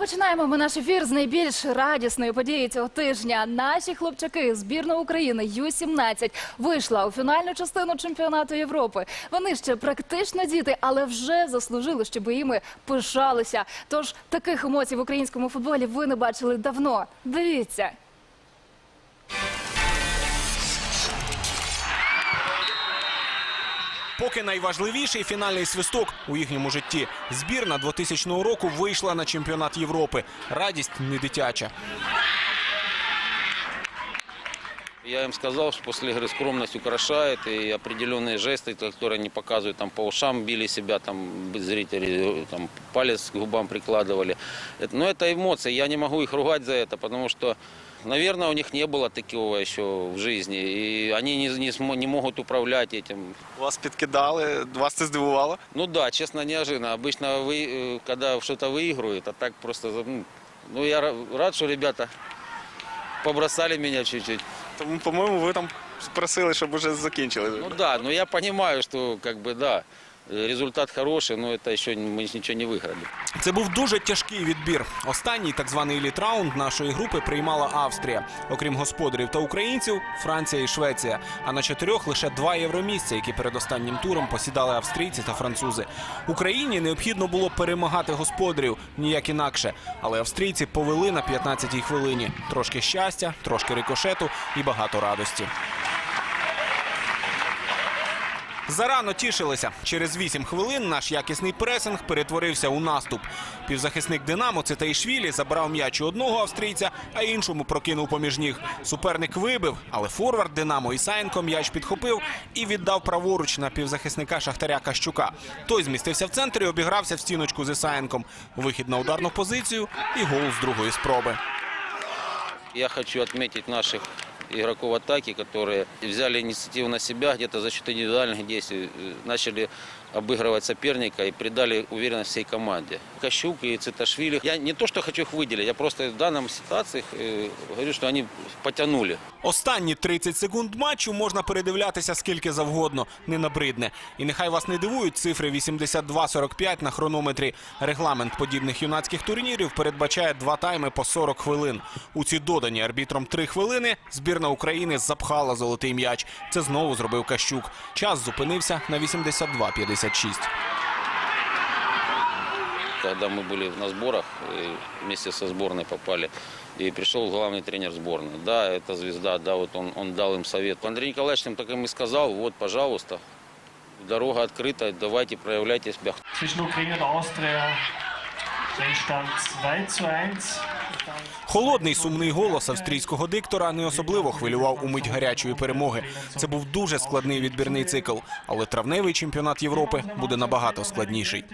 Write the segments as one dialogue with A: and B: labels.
A: починаємо ми наш ефір з найбільш радісної події цього тижня. Наші хлопчаки збірна України Ю-17 вийшла у фінальну частину чемпіонату Європи. Вони ще практично діти, але вже заслужили, щоб іми пишалися. Тож таких емоцій в українському футболі ви не бачили давно. Дивіться.
B: Поки найважливіший фінальний свисток у їхньому житті. Збірна 2000 року вийшла на чемпіонат Європи. Радість не дитяча.
C: Я им сказал, что после игры скромность украшает, и определенные жесты, которые они показывают, там по ушам били себя, там зрители там, палец к губам прикладывали. Это, но это эмоции, я не могу их ругать за это, потому что, наверное, у них не было такого еще в жизни, и они не, не, не могут управлять этим.
D: Вас підкидали, вас це здивувало?
C: Ну да, честно, неожиданно. Обычно, вы, э, когда что-то выигрывают, а так просто... ну, Ну, я ра- рад, что ребята побросали меня чуть-чуть.
D: Тому, по-моєму, ви там просили, щоб вже закінчили.
C: Ну да, но я понимаю, что как бы да, результат хороший, но это еще мы ничего не выиграли.
B: Це був дуже тяжкий відбір. Останній так званий еліт-раунд нашої групи приймала Австрія. Окрім господарів та українців, Франція і Швеція. А на чотирьох лише два євромісця, які перед останнім туром посідали австрійці та французи. Україні необхідно було перемагати господарів ніяк інакше. Але австрійці повели на 15-й хвилині. Трошки щастя, трошки рикошету і багато радості. Зарано тішилися. Через 8 хвилин наш якісний пресинг перетворився у наступ. Півзахисник Динамо Цитаїшвілі забрав м'яч у одного австрійця, а іншому прокинув поміж ніг. Суперник вибив, але форвард Динамо Ісаєнко м'яч підхопив і віддав праворуч на півзахисника Шахтаря Кащука. Той змістився в центрі, обігрався в стіночку з Ісаєнком. Вихід на ударну позицію і гол з другої спроби.
C: Я хочу отметить наших игроков атаки, которые взяли инициативу на себя, где-то за счет индивидуальных действий э, начали обыгрывать соперника и придали уверенность всей команде. Кощук и Циташвили. Я не то, что хочу их выделить, я просто в данном ситуации э, говорю, что они потянули.
B: Останні 30 секунд матчу можна передивлятися скільки завгодно, не набридне. І нехай вас не дивують цифри 82-45 на хронометрі. Регламент подібних юнацьких турнірів передбачає два тайми по 40 хвилин. У ці додані арбітром 3 хвилини збірна України запхала золотий м'яч. Це знову зробив Кащук. Час зупинився на 82-56.
C: Когда мы были на сборах, э, вместе со сборной попали, и пришел главный тренер сборной. Да, это звезда, да, вот он, он дал им совет. Андрей Николаевич им так им и сказал, вот, пожалуйста, дорога открыта, давайте проявляйте себя.
E: Zwischen Ukraine und Austria der Stand 2 zu 1.
B: Холодний сумний голос австрійського диктора не особливо хвилював у мить гарячої перемоги. Це був дуже складний відбірний цикл, але травневий чемпіонат Європи буде набагато складніший.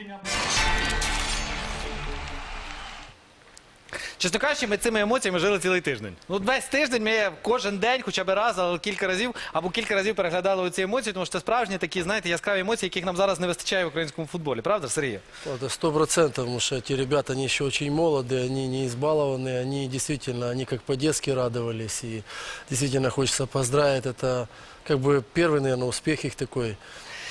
F: Чесно кажучи, ми цими емоціями жили цілий тиждень. Ну, весь тиждень ми кожен день, хоча б раз, але кілька разів, або кілька разів переглядали ці емоції, тому що це справжні такі, знаєте, яскраві емоції, яких нам зараз не вистачає в українському футболі. Правда, Сергій?
G: Это сто процентов, потому что эти ребята, они еще очень молоды, они не избалованы, они действительно, они как по-детски радовались, и действительно хочется поздравить, это как бы первый, наверное, успех их такой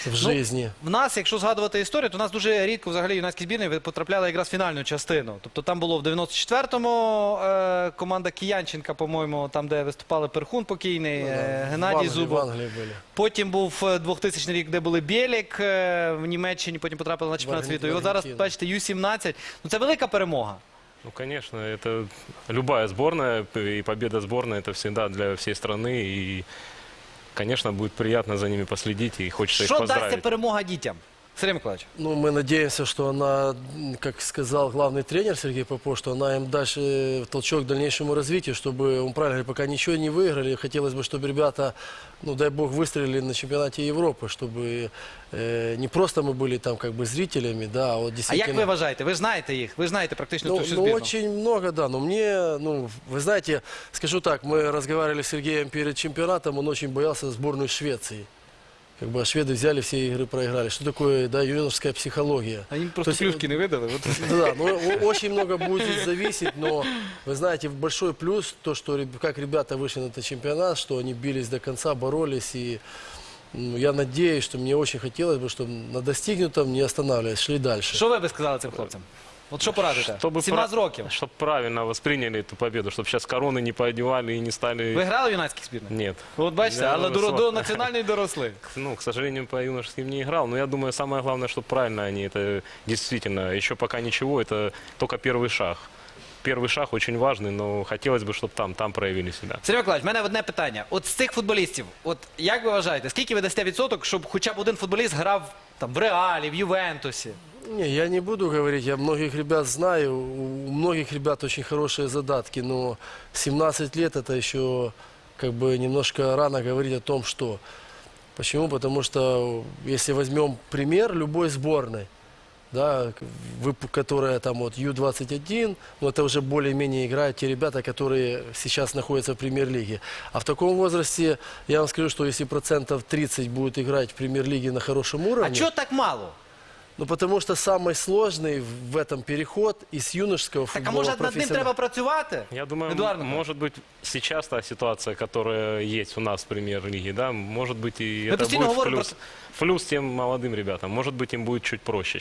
G: в жизни.
F: В нас, якщо згадувати історію, то у нас дуже рідко взагалі юнацькі збірні потрапляли якраз в фінальну частину. Тобто там було в 94-му е, команда Киянченка, по-моєму, там, де виступали Перхун покійний, е,
G: В
F: Геннадій
G: Англии,
F: Зубов.
G: В Англии были.
F: Потім був е, 2000 рік, де були Бєлік е, в Німеччині, потім потрапили на чемпіонат
G: Арген-
F: світу. І от зараз,
G: Аргентина.
F: бачите, Ю-17. Ну це велика перемога.
H: Ну, конечно, это любая сборная и победа сборной это всегда для всей страны. И, конечно, будет приятно за ними последить и хочется их
F: Що дасть ця перемога дітям? Сергій Миколаївич.
G: Ну, мы надеемся, что она, м, как сказал главный тренер Сергей Попов, что она им даст э, толчок к дальнейшему развитию, чтобы, он правильно говорит, пока ничего не выиграли, хотелось бы, чтобы ребята, ну, дай бог, выстрелили на чемпионате Европы, чтобы э, не просто мы были там как бы зрителями, да, а вот
F: А
G: действительно...
F: як ви вважаєте? Ви ж знаєте їх, ви ж знаєте практично
G: Ну,
F: ту всю
G: ну,
F: збірну.
G: очень много, да. Но мне, ну, вы знаете, скажу так, мы разговаривали с Сергеем перед чемпионатом, он очень боялся сборную Швеции. Как бы а шведы взяли все игры, проиграли. Что такое, да, юношеская психология?
F: А їм
G: То
F: просто
G: есть,
F: плюшки не видали. От.
G: Да, да, ну, о- очень много будет зависеть, но вы знаете, большой плюс то, что реб- как ребята вышли на этот чемпионат, что они бились до конца, боролись и ну, я надеюсь, что мне очень хотелось бы, чтобы на достигнутом не останавливаясь, шли дальше.
F: Що ви би сказали цим хлопцям? От що порадите?
H: Чтобы
F: 17
H: пра-
F: років.
H: Чтобы правильно восприняли эту победу, чтобы сейчас короны не поодевали и не стали...
F: Ви грали в юнацьких збірних?
H: Нет.
F: От бачите,
H: Я
F: але до,
H: висок.
F: до національної доросли.
H: Ну, к сожалению, по юношеским не играл. Но я думаю, самое главное, что правильно они это действительно. Еще пока ничего, это только первый шаг. Первый шаг очень важный, но хотелось бы, чтобы там, там проявили себя.
F: Сергій Миколаївич, в мене одне питання. От з цих футболістів, от як ви вважаєте, скільки ви дасте відсоток, щоб хоча б один футболіст грав там в Реалі, в Ювентусі?
G: Не, я не буду говорить, я многих ребят знаю, у многих ребят очень хорошие задатки, но 17 лет это еще как бы немножко рано говорить о том, что. Почему? Потому что если возьмем пример любой сборной, да, которая там вот Ю-21, ну это уже более-менее играют те ребята, которые сейчас находятся в премьер-лиге. А в таком возрасте я вам скажу, что если процентов 30 будет играть в премьер-лиге на хорошем уровне...
F: А чого так мало?
G: Ну, потому что самый сложный в- в этом переход из юношеского
F: Так а
G: футбола
F: може над ним треба працювати?
H: Я думаю,
F: Эдуард
H: м-
F: Михайлович.
H: может быть, сейчас та ситуация, которая есть у нас в премьер-лиге, да, может быть, и
F: Мы
H: это
F: постійно
H: будет в
F: говоримо
H: плюс, в плюс тем молодым ребятам. Может быть, им будет чуть проще.